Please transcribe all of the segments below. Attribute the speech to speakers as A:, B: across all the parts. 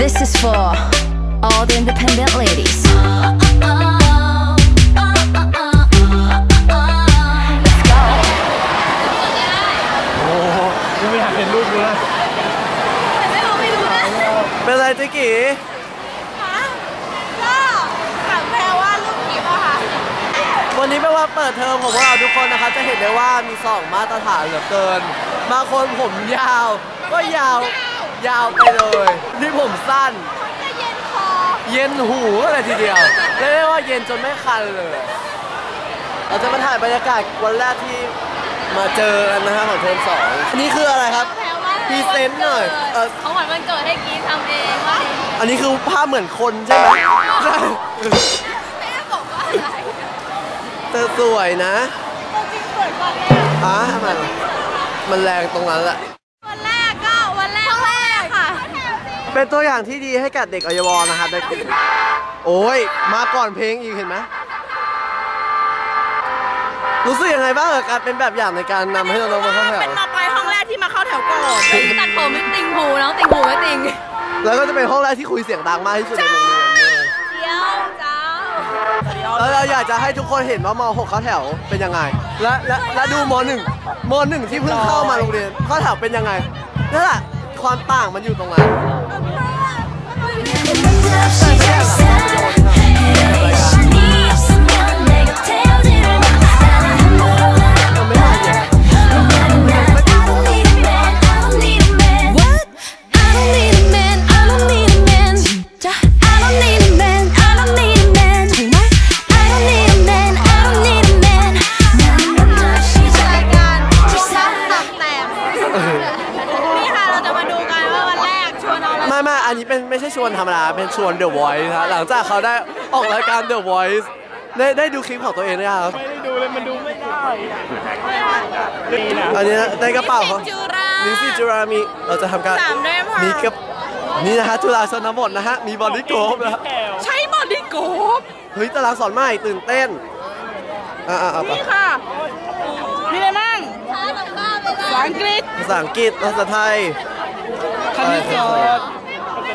A: This is for all the independent ladies. Let's go.
B: โอ้โหยังไม่อยากเห็นรูปกูเลย
C: ไม่รู้ไม่รู้นะ
B: เป็นไรจิกี้
C: ก็ถามแพรว่าลูกผีป่ะคะ
B: วันนี้เป็นว่าเปิดเทอมของพวกเราทุกคนนะครับจะเห็นได้ว่ามีสองมาตรฐานเหลือเกินบางคนผมยาวก็ยาว ยาวไปเลยนี่ผมสั้น
C: จะเย็นคอ
B: เย็นหูอะไรทีเดียวเรียกได้ว่าเย็นจนไม่คันเลย เราจะมาถ่ายบรรยากาศวันแรกที่มาเจอกันนะฮะของเทอมสองอันนี้คืออะไรครับ
C: แพรว่า
B: พรีเซนต์หน่อยเออ
C: ของขวัญวันเกิดให้กีทำเองว่า
B: อันนี้คือภาพเหมือนคนใช่ไหมใช่
C: แม่บอกว่าอะไร
B: เธอสวยนะ
C: ตัวจริงสวยกว่าแรก
B: อะทำไมมันแรงตรงนั้นแหละ
C: วันแรกก็วันแรกแรกค่ะ
B: เป็นตัวอย่างที่ดีให้กับเด็กอยวนะครับได้โอ้ย มาก่อนเพลงอีกเห็นไหมรู้สึกยังไงบ้างกับการเป็นแบบอย่างในการนำให้น้องๆมาเข้าแถว
C: เป็นมาไปห้องแรกที่มาเข้าแถวก่อนตัดผมไม่ติงหูน้องติงหูไม่ติง
B: แล้วก็จะเป็นห้องแรกที่คุยเสียงดังมากที่สุดในโรงเรียนด้วย
C: เดียวจ้า
B: แล้วเราอยากจะให้ทุกคนเห็นว่าม 6 เข้าแถวเป็นยังไง และและและดูม 1 ม 1 ที่เพิ่งเข้ามาโรงเรียนเข้าแถวเป็นยังไงนั่นแหละ ความต่างมันอยู่ตรงนั้น ไร
C: ไม่
B: ไม่อันนี้เป็นไม่ใช่ชวนธรรมดาเป็นชวน The Voice นะหลังจากเขาได้ออกรายการ The Voice ได้ได้ดูคลิปของตัวเองนะครับ
D: ไม่ได้ดูเลยมันดูไม่ได้ดีนะ
B: อันนี้ในกระเป๋าเขา
C: จุฬา
B: ลิซี่จุฬามีเราจะทำการ
C: สามเล่มค่ะ
B: มีกระนี่นะฮะจุฬาชนบทนะฮะมีบอดี้โกฟนะฮะ
D: แถว
C: ใช้บอดี้โกบ
B: เฮ้ยตารางสอนใหม่ตื่นเต้นอ่าอ่าไป
C: นี่ค่ะมีอะไรมั่งภาษาอังกฤษ
B: ภาษาอังกฤษภาษาไทย
D: คณิตศาสตร์ภาษา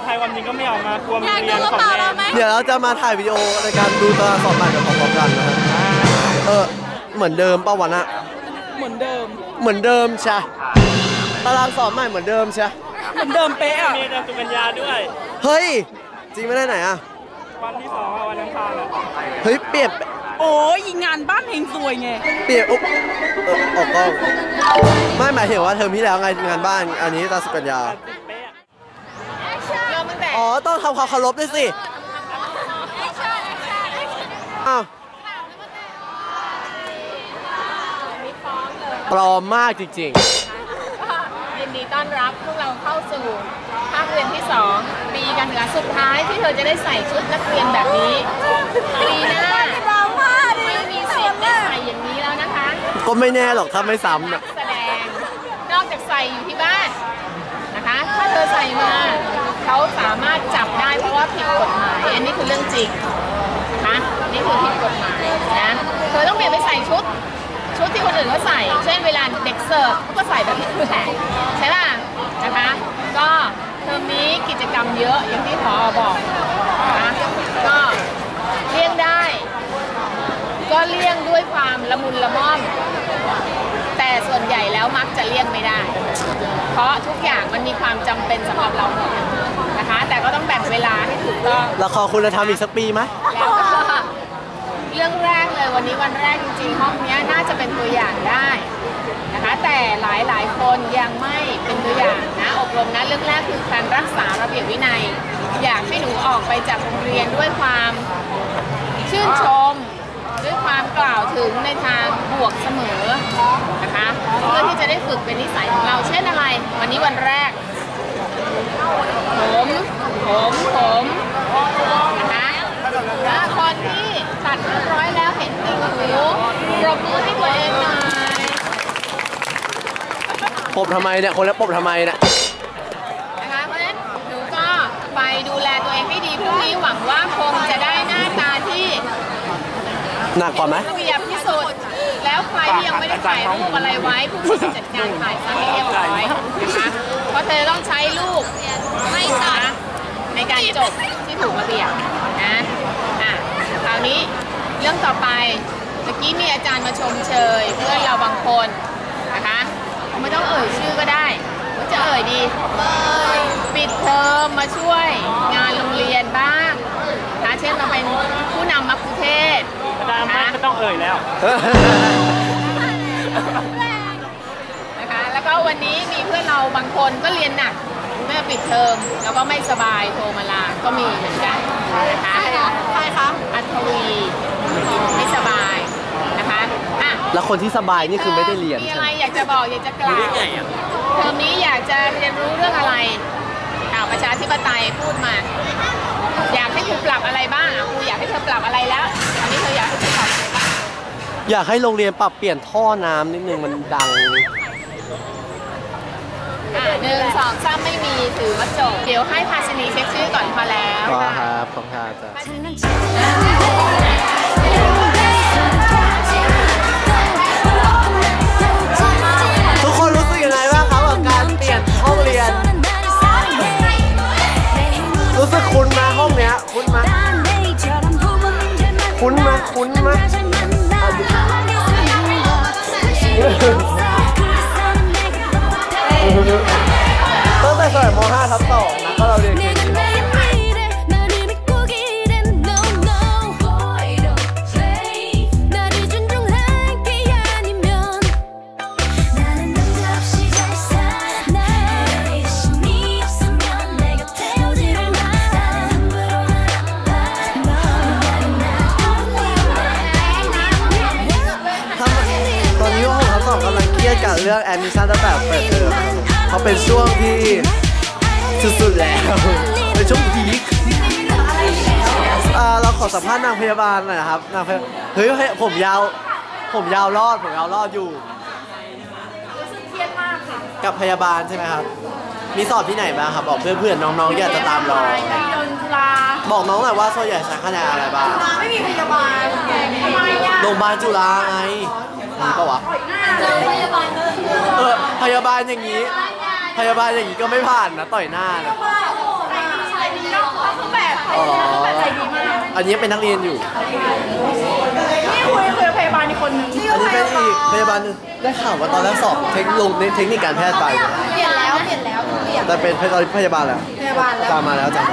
D: ไทยความจริงก็ไม่ออกมากลัวมัน
C: อยาก
D: เรี
C: ดู
D: ยน
C: กระ
D: ของ
C: เป๋า
D: แม่
C: เราไหม
B: เดี๋ยวเราจะมาถ่ายวิดีโอในการดูตารางสอนใหม่กับของพร้อมกันนะฮะเออเหมือนเดิมป่าวะนะ
D: เหมือนเดิม
B: เหมือนเดิมใช่ตารางสอนใหม่เหมือนเดิมใช่
D: เหมือนเดิมเป๊ะอะมีอาจารย์สุกัญญาด้วย
B: เฮ้ย จริงไม่ได้ไหนอะ
D: วันที่สองอะวันอังคารอะ
B: เฮ้ยเปลี่ยน
E: โอ้ยงานบ้านเฮงซวยไง
B: เปลี่ยนอุ๊บเออออกกล้องไม่หมายถึงว่าเทอมที่แล้วไงงานบ้านอันนี้ตาสุกัญญา
D: เป๊ะ อ๋
B: อ ต้องทำความเคารพด้วยสิอ้าวปลอมมากจริง
C: ยินดีต้อนรับพวกเราเข้าสู่ภาคเรียนที่ 2 ปีการศึกษาสุดท้ายที่เธอจะได้ใส่ชุดนักเรียนแบบนี้ปีหน้าไม่มีสิทธิ์ได้ใส่อย่างนี้แล้วนะคะ
B: ก็ไม่แน่หรอกถ้าไม่ซ้ำนะ
C: แสดง นอกจากใส่อยู่ที่บ้าน กฎหมาย อันนี้คือเรื่องจริงนะคะนี่คือผิดกฎหมายนะเธอต้องเปลี่ยนไปใส่ชุด ชุดที่คนอื่นเขาใส่ เช่นเวลาเด็กเสิร์ฟเขาก็ใส่แบบนี้แหละใช่ป่ะนะคะ ก็เทอมนี้กิจกรรมเยอะอย่างที่พอบอกนะคะก็เลี่ยงได้ ก็เลี่ยงด้วยความละมุนละม่อม แต่ส่วนใหญ่แล้วมักจะเลี่ยงไม่ได้ เพราะทุกอย่างมันมีความจำเป็นสำหรับเราหมดนะคะ แต่ก็ต้องแบ่งเวลาให้ถูกต้อง
B: ละครคุณธรรมอีกสักปีไหม
C: แล้วก็เรื่องแรกเลยวันนี้วันแรกจริงๆ ห้องเนี้ยน่าจะเป็นตัวอย่างได้นะคะ แต่หลายๆ คนยังไม่เป็นตัวอย่างนะอบรมนะเรื่องแรกคือการรักษาระเบียบวินัย อยากให้หนูออกไปจากโรงเรียนด้วยความชื่นชมด้วยความกล่าวถึงในทางบวกเสมอนะคะเพื่อที่จะได้ฝึกเป็นนิสัยของเราเช่นอะไร วันนี้วันแรก ผมผมผมนะคะแล้วคนที่ตัดเรียบร้อยแล้วเห็นติ่งหูปร บมือให้ตัวเองหน่อย
B: ปบทำไมเนี่ย คนแล้วปบทำไมเนี่ย
C: นะคะ เพราะฉะนั้นหนูก็ไปดูแลตัวเองให้ดีพรุ่งนี้หวังว่าคงจะได้หน้าตาที่
B: หนักกว่าไหม
C: ระเบียบที่สุด แล้วใครที่ยังไม่ได้ถ่ายรูปอะไรไว้ผู้ที่จัดการถ่ายซะให้เรียบร้อยนะคะ เพราะเธอต้องใช้รูปไม่ตัดในการจบที่ถูกระเบียบนะอะคราวนี้เรื่องต่อไป เมื่อกี้มีอาจารย์มาชมเชยเพื่อนเราบางคนนะคะไม่ต้องเอ่ยชื่อก็ได้ว่าจะเอ่ยดีเอ่ยปิดเทอมมาช่วยงานโรงเรียนบ้างนะเช่นมาเป็นผู้นำมัคคุเทศก์
D: อาจารย์ไม่ไม่ต้องเอ่ยแล้ว
C: นะคะ แล้วก็วันนี้มีเพื่อนเราบางคนก็เรียนหนักเมื่อปิดเทอมแล้วก็ไม่สบายโทรมาลา ก็มีเหมือนกันนะคะใช่คะอัทวีไม่สบายนะคะอะ
B: แล้วคนที่สบายนี่คือไม่ได้เรียน
C: มี
B: ใช่
C: อะ
B: ไห
C: ไร
B: ม
C: อยากจะบอกอยากจะกล่าวเทอมนี้อยากจะเรียนรู้เรื่องอะไรอ่าประชาธิปไตยพูดมา อยากให้ครูปรับอะไรบ้างอะครูอยากให้เธอปรับอะไรแล้วอันนี้เธออยากให้ครูปรับอะไรบ้าง
B: อยากให้โรงเรียนปรับเปลี่ยนท่อน้ำนิดนึงมันดัง
C: อะหนึ่งสองสามไม่มีถือว่าจบเดี๋ยวให้ภาชนีเช็คชื่อก่อนพอแล้ว
B: ก็
C: ค่ะ
B: ครับขอบคุณครับอาจารย์ทุก สมัยม .5 ทับ2นะก็เราเรียนเคมีถ้าตอนนี้ห้องทับสองกำลังเครียดกับเรื่องแอดมิชชั่นตั้งแต่เปิดเทอมเพราะเป็นช่วงที่ อ่าเราขอสัมภาษณ์นางพยาบาลหน่อยนะครับนางพยาเฮ้ยเฮ้ยผมยาว ผมยาวรอดผมยาวรอดอยู่กับพยาบาลใช่ไหมครับ มีสอบที่ไหนบ้างครับ บอกเพื่อนๆน้องๆอยากจะตามรอ
E: ดนจุฬา
B: บอกน้องหน่อยว่าส่วนใหญ่ใช้คะแนนอะไรบ้าง
E: ไม่มีพยาบาลทำไมอะ
B: โรงพยาบาลจุฬาไงมีปะวะ
E: เจอพยาบาลเลย
B: เออพยาบาลอย่างนี้ พยาบาลอย่างนี้ก็ไม่ผ่านนะต่อยหน้านะ
E: ใส่ดี เนาะเขาแบบ
B: อ๋อ
E: ใส่ดีมาก
B: อันนี้เป็นนักเรียนอยู่
E: นี่คุยคุยกับพยาบาลอีกคนนึง
B: อันนี้เป็นอีกพยาบาลหนึงได้ข่าวว่าตอนแรกสอบเทคโนในเทคนิคการแพทย์ไป
E: เปลี่ยนแล้วเปลี่ยนแล้วเปลี่ยน
B: แต่เป็นพยาบาลแล้ว
E: พยาบาลแล้ว
B: ตามมาแล้วจ้ะ